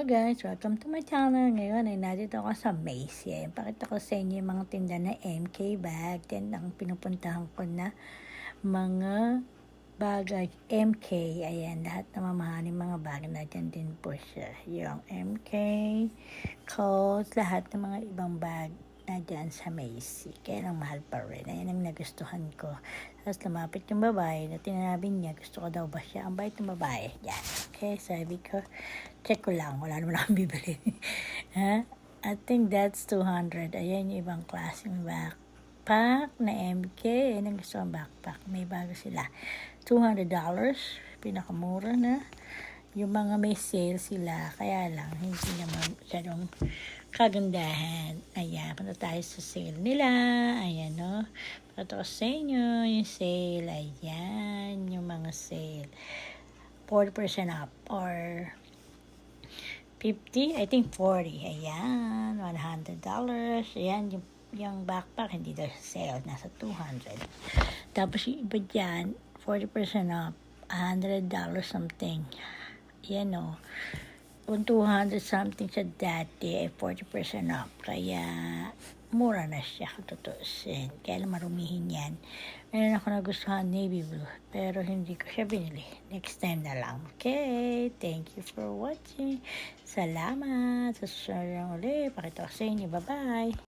Hello guys, welcome to my channel. Ngayon ay nandito ako sa Macy. Ayan, pakita ko sa inyo yung mga tinda na MK bag. Then ang pinupuntahan ko na mga bagay MK. Ayan, lahat na mamahaling mga bag na dyan din po siya. Yung MK, coats, lahat ng mga ibang bag na dyan sa Macy. Kaya lang mahal pa rin. Ayan ang nagustuhan ko. Tapos lumapit yung babae na tinanabi niya, gusto ko daw ba siya? Ang bait ng babae. Yan. Okay, sabi ko, check ko lang. Wala naman akong bibili. ha? I think that's 200. Ayan yung ibang klaseng backpack na MK. Ayan ang gusto kong backpack. May bago sila. $200. Pinakamura na. Yung mga may sale sila. Kaya lang, hindi naman masyadong kagandahan. Ayan, punta tayo sa sale nila. Ayan, no. Pakita ko sa inyo yung sale. Ayan, yung mga sale. 40% up or 50, I think 40. Ayan, $100. Ayan, yung, yung backpack, hindi daw sale. Nasa 200. Tapos yung iba dyan, 40% up, $100 something. Yan o. Kung 200 something sa dati, ay 40% off. Kaya, mura na siya kung tutusin. Kaya lang marumihin yan. Meron ako nagustuhan navy blue. Pero hindi ko siya binili. Next time na lang. Okay. Thank you for watching. Salamat. Sa susunod lang ulit. Pakita ko sa inyo. Bye-bye.